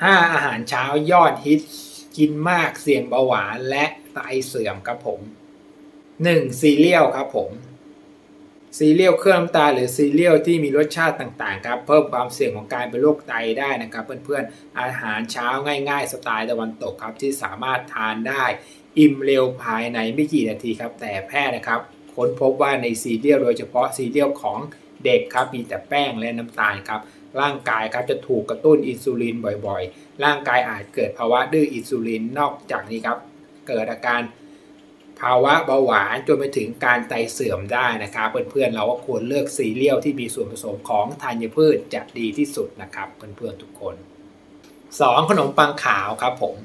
5 อาหารเช้ายอดฮิต กินมากเสี่ยงเบาหวานและไตเสื่อมครับผม 1. ซีเรียลครับผมซีเรียลเครื่องน้ำตาลหรือซีเรียลที่มีรสชาติต่างๆครับ เพิ่มความเสี่ยงของการเป็นโรคไตได้นะครับ เพื่อนๆอาหารเช้าง่าย ๆ สไตล์ตะวันตกครับที่สามารถทานได้อิ่มเร็วภายในไม่กี่นาทีครับ แต่แพทย์นะครับ ค้นพบว่าในซีเรียลโดยเฉพาะซีเรียลของเด็กครับมีแต่แป้งและน้ำตาลครับ ร่างกายครับจะถูกกระตุ้นอินซูลินบ่อยๆ ร่างกายอาจเกิดภาวะดื้ออินซูลินนอกจากนี้ครับ เกิดอาการภาวะเบาหวานจนไปถึงการไตเสื่อมได้นะครับ เพื่อนๆเราก็ควรเลือกซีเรียลที่มีส่วนผสมของธัญพืชจะดีที่สุดนะครับ เพื่อนๆทุกคน 2. ขนมปังขาวครับผม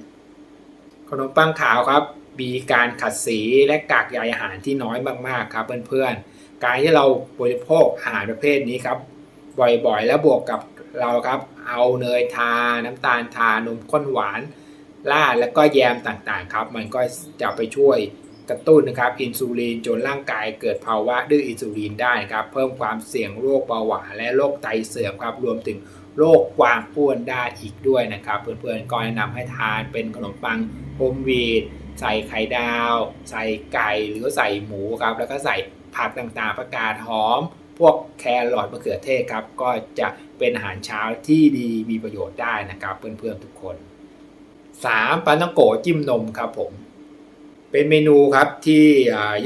ขนมปังขาวครับมีการขัดสีและกากใยอาหารที่น้อยมากๆครับเพื่อนๆการที่เราบริโภคอาหารประเภทนี้ครับ บ่อยๆ แล้วบวกกับเราครับ เอาเนยทา น้ำตาลทานมข้นหวานราดแล้วก็แยมต่างๆครับ มันก็จะไปช่วยกระตุ้นนะครับอินซูลินจนร่างกายเกิดภาวะดื้ออินซูลินได้นะครับเพิ่มความเสี่ยงโรคเบาหวานและโรคไตเสื่อมครับรวมถึงโรคความอ้วนได้อีกด้วยนะครับ เพื่อนๆก็แนะนำให้ทานเป็นขนมปังโฮมวีดใส่ไข่ดาว ใส่ไก่หรือใส่หมูครับแล้วก็ใส่ผักต่างๆประกาศหอม พวกแครอทมะเขือเทศครับ ก็จะเป็นอาหารเช้าที่ดีมีประโยชน์ได้นะครับ เพื่อนๆทุกคน 3. ปานาโกจิ้มนมครับผม เป็นเมนูครับที่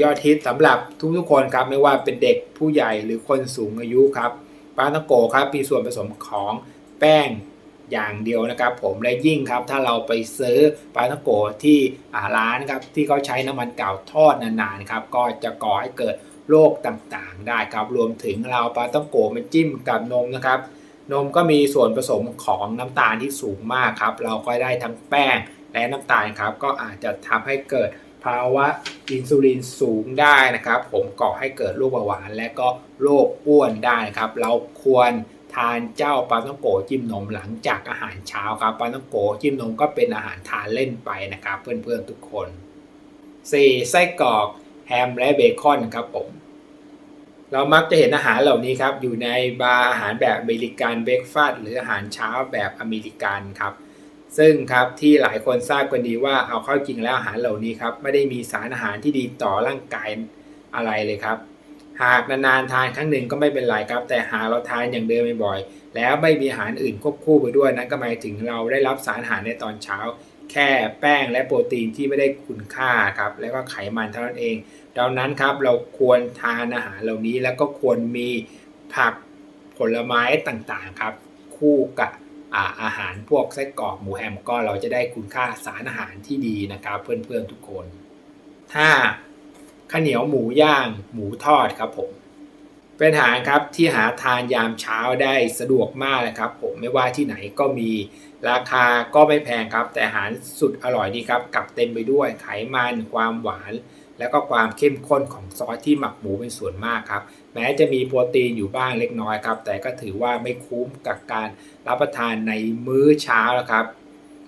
ยอดฮิตสำหรับทุกๆคนครับไม่ว่าเป็นเด็กผู้ใหญ่หรือคนสูงอายุครับปานาโกครับมีส่วนผสมของแป้งอย่างเดียวนะครับผมและยิ่งครับถ้าเราไปซื้อปานาโกที่ร้านครับที่เขาใช้น้ำมันเก่าทอดนานๆครับก็จะก่อให้เกิด โรคต่างๆ ได้ครับรวมถึงเราปลาต้องโกะมาจิ้มกับนมนะครับ นมก็มีส่วนผสมของน้ำตาลที่สูงมากครับ เราก็ได้ทั้งแป้งและน้ำตาลครับก็อาจจะทำให้เกิดภาวะอินซูลินสูงได้นะครับ ผมก่อให้เกิดโรคเบาหวาน และก็โรคอ้วนได้ครับ เราควรทานเจ้าปลาต้องโกจิ้มนมหลังจากอาหารเช้าครับปลาต้องโกจิ้มนมก็เป็นอาหารทานเล่นไปนะครับ เพื่อนๆทุกคน 4. ไส้กรอกแฮมและเบคอนครับผม เรามักจะเห็นอาหารเหล่านี้ครับ อยู่ในบาร์อาหารแบบอเมริกันเบรกฟาสต์หรืออาหารเช้าแบบอเมริกันครับ ซึ่งครับที่หลายคนทราบกันดีว่าเอาเข้าจริงแล้วอาหารเหล่านี้ครับไม่ได้มีสารอาหารที่ดีต่อร่างกายอะไรเลยครับ หากนานๆทานครั้งหนึ่งก็ไม่เป็นไรครับ แต่หากเราทานอย่างเดิมบ่อยๆแล้วไม่มีอาหารอื่นควบคู่ไปด้วยนั้นก็หมายถึงเราได้รับสารอาหารในตอนเช้า แค่แป้งและโปรตีนที่ไม่ได้คุณค่าครับแล้วก็ไขมันเท่านั้นเอง ดังนั้นครับเราควรทานอาหารเหล่านี้แล้วก็ควรมีผักผลไม้ต่างๆครับ คู่กับอาอาหารพวกไส้กรอกหมูแฮมก็เราจะได้คุณค่าสารอาหารที่ดีนะครับ เพื่อนๆทุกคน ถ้าข้าวเหนียวหมูย่างหมูทอดครับผม เป็นอาหารครับที่หาทานยามเช้าได้สะดวกมากเลยครับผมไม่ว่าที่ไหนก็มีราคาก็ไม่แพงครับ แต่อาหารสุดอร่อยดีครับกับเต็มไปด้วยไขมันความหวาน แล้วก็ความเข้มข้นของซอสที่หมักหมูเป็นส่วนมากครับ แม้จะมีโปรตีนอยู่บ้างเล็กน้อยครับ แต่ก็ถือว่าไม่คุ้มกับการรับประทานในมื้อเช้าแล้วครับ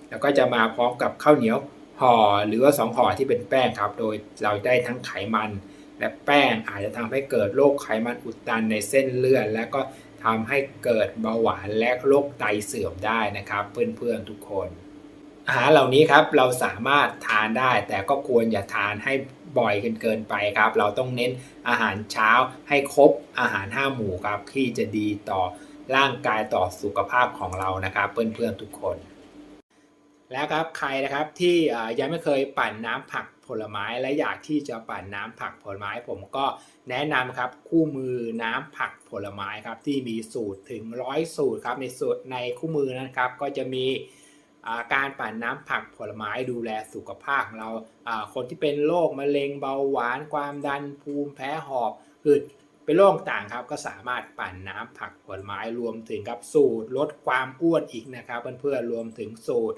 แล้วก็จะมาพร้อมกับข้าวเหนียวห่อหรือว่าสองห่อที่เป็นแป้งครับ โดยเราได้ทั้งไขมัน และแป้งอาจจะทำให้เกิดโรคไขมันอุดตันในเส้นเลือด และก็ทำให้เกิดเบาหวานและโรคไตเสื่อมได้นะครับเพื่อนๆทุกคน อาหารเหล่านี้ครับเราสามารถทานได้ แต่ก็ควรอย่าทานให้บ่อยเกินเกินไปครับ เราต้องเน้นอาหารเช้าให้ครบอาหารห้าหมู่ครับที่จะดีต่อร่างกายต่อสุขภาพของเรานะครับ เพื่อนๆทุกคน แล้วครับใครนะครับที่ยังไม่เคยปั่นน้ำผักผลไม้และอยากที่จะปั่นน้ำผักผลไม้ ผมก็แนะนำครับคู่มือน้ำผักผลไม้ครับที่มีสูตรถึงร้อยสูตรครับในสูตรในคู่มือนะครับ ก็จะมีการปั่นน้ำผักผลไม้ดูแลสุขภาพของเราคนที่เป็นโรคมะเร็งเบาหวาน ความดันภูมิแพ้หอบหืดเป็นโรคต่างครับก็สามารถปั่นน้ำผักผลไม้รวมถึงกับสูตรลดความอ้วนอีกนะครับเพื่อนๆรวมถึงสูตร